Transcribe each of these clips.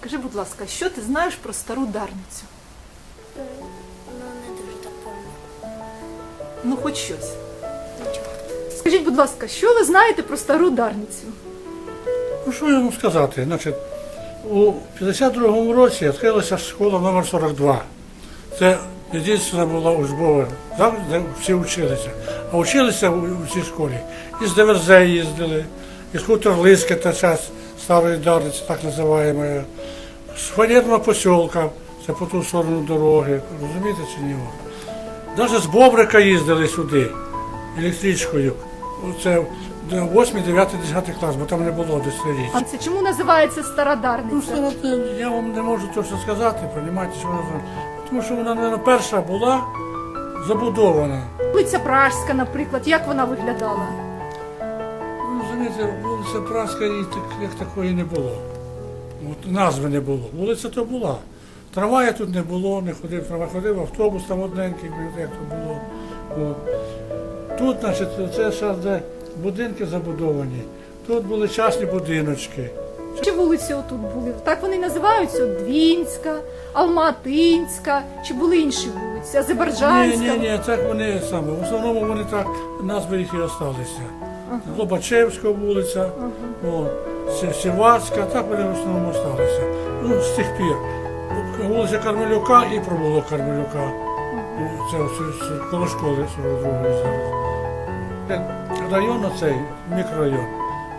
скажи, будь ласка, що ти знаєш про стару Дарницю? Е, Ну, не дуже так пам'ятаю. Ну, хоч щось. Нічого. Скажіть, будь ласка, що ви знаєте про стару Дарницю? Ну, що я вам сказати? Значить, у 52-му році відкрилася школа номер 42. Це єдина була учбова, там, де всі вчилися. А вчилися у, у цій школі. Із ДВЗ їздили, із Хутор-Лиська, та час старої Дарниці, так називаємо. З фанерного посілка, це по ту сторону дороги, розумієте чи ні? Навіть з Бобрика їздили сюди, електричкою. Це 8, 9, 10 клас, бо там не було десятиріччя. А це чому називається стара Ну, Дарниця? я вам не можу точно сказати, розумієте, що вона тому що вона, мабуть, перша була забудована. Вулиця Пражська, наприклад, як вона виглядала? Ну, розумієте, вулиця її так, як такої не було. От, назви не було. Вулиця то була. Трамвая тут не було, не ходив, трамвай ходив, автобус там одненький, як то було. От. Тут, значить, це зараз де будинки забудовані. Тут були частні будиночки. Чи вулиці отут були? Так вони називаються Двінська, Алматинська, чи були інші вулиці? Ні, ні, ні, так вони саме. В основному вони так, назви їх і залишилися. Лобачевська вулиця, о, Сівацька, так вони в основному залишилися. Ну, з тих пір. Вулиця Кармелюка і провулок Кармелюка. Ну, Це ось- ось коло школи 42-ї зараз. Е, Район оцей, мікрорайон,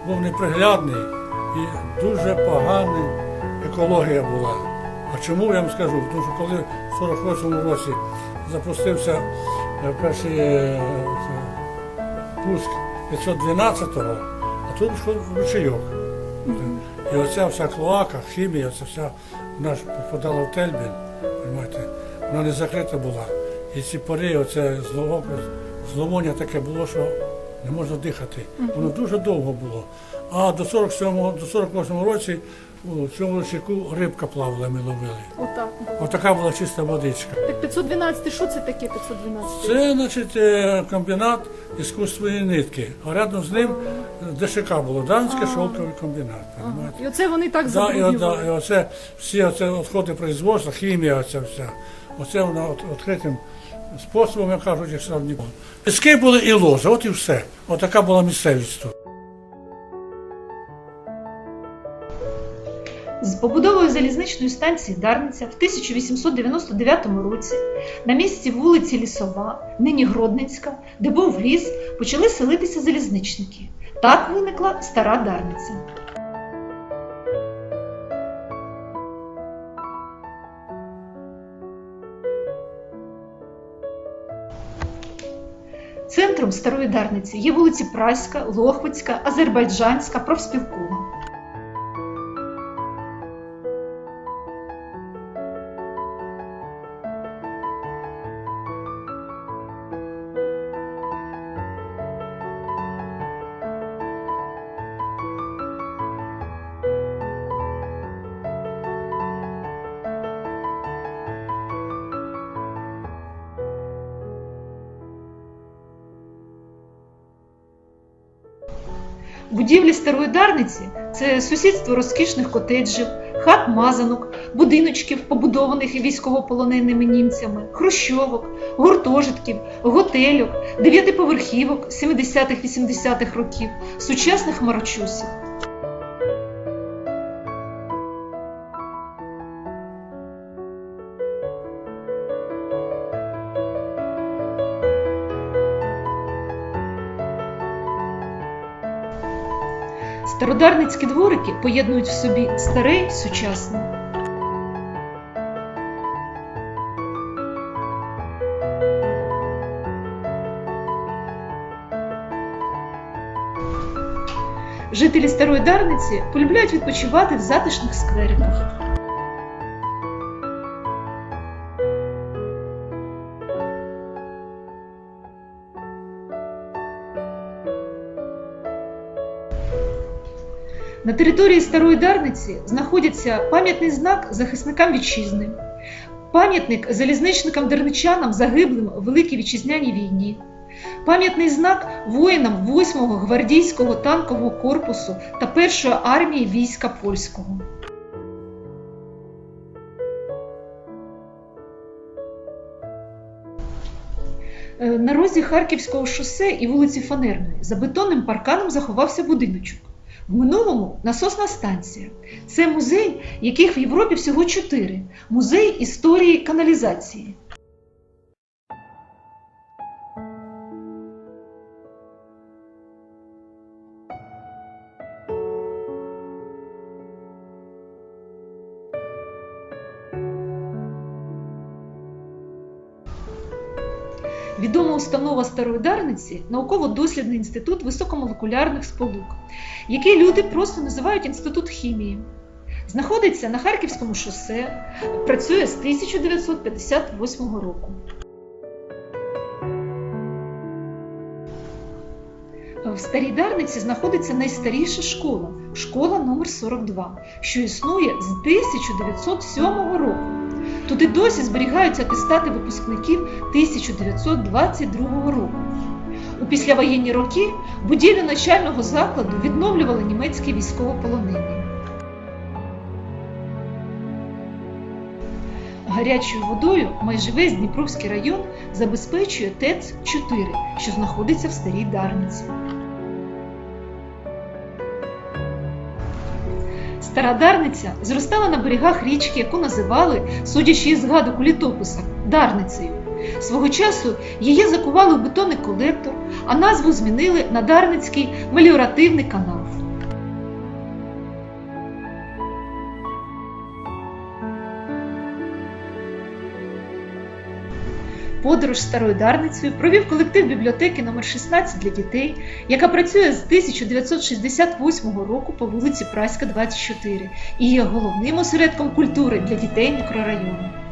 був неприглядний і дуже погана екологія була. А чому я вам скажу? Тому що коли в 48-му році запустився е, перший е, це, 512-го, а тут ручейок. І оця вся клоака, хімія, це вся вона ж попадала в Тельбін, вона не закрита була. І ці пори, оце злово- зловоння таке було, що не можна дихати. Воно дуже довго було. А до 47-го, до 48-го році у цьому ручейку рибка плавала, ми ловили. Отак. Отака була чиста водичка. Так 512, що це таке 512? Це, значить, е, комбінат іскусственної нитки. А рядом з ним ДШК було, Данський шовковий комбінат. І оце вони так Да, і, забруднювали. да, і оце всі оце відходи производства, хімія оця вся. Оце вона от, відкритим способом, як кажуть, як сам. Піски були і лози, от і все. Отака була місцевість тут. З побудовою залізничної станції Дарниця в 1899 році на місці вулиці Лісова, нині Гродненська, де був ліс, почали селитися залізничники. Так виникла стара Дарниця. Центром старої Дарниці є вулиці Праська, Лохвицька, Азербайджанська, Профспілкова. Будівлі старої Дарниці це сусідство розкішних котеджів, хат мазанок, будиночків, побудованих військовополоненими німцями, хрущовок, гуртожитків, готельок, дев'ятиповерхівок 70-80-х років, сучасних марочусів. Стародарницькі дворики поєднують в собі старе й сучасне. Жителі старої Дарниці полюбляють відпочивати в затишних сквериках. На території Старої Дарниці знаходиться пам'ятний знак захисникам вітчизни, пам'ятник залізничникам-дарничанам загиблим в Великій Вітчизняній війні, пам'ятний знак воїнам 8-го гвардійського танкового корпусу та 1-ї армії війська польського. Е, на розі Харківського шосе і вулиці Фанерної за бетонним парканом заховався будиночок. В минулому насосна станція. Це музей, яких в Європі всього чотири: музей історії каналізації. Відома установа Старої Дарниці науково-дослідний інститут високомолекулярних сполук, який люди просто називають інститут хімії. Знаходиться на Харківському шосе, працює з 1958 року. В Старій Дарниці знаходиться найстаріша школа школа номер 42, що існує з 1907 року. Туди досі зберігаються атестати випускників 1922 року. У післявоєнні роки будівлю начального закладу відновлювали німецькі військовополонені. Гарячою водою майже весь Дніпровський район забезпечує ТЕЦ-4, що знаходиться в Старій Дарниці. Стара зростала на берегах річки, яку називали, судячи із згадок у літописах, Дарницею. Свого часу її закували в бетонний колектор, а назву змінили на Дарницький меліоративний канал. Подорож старою Дарницею провів колектив бібліотеки номер 16 для дітей, яка працює з 1968 року по вулиці Праська, 24 і є головним осередком культури для дітей мікрорайону.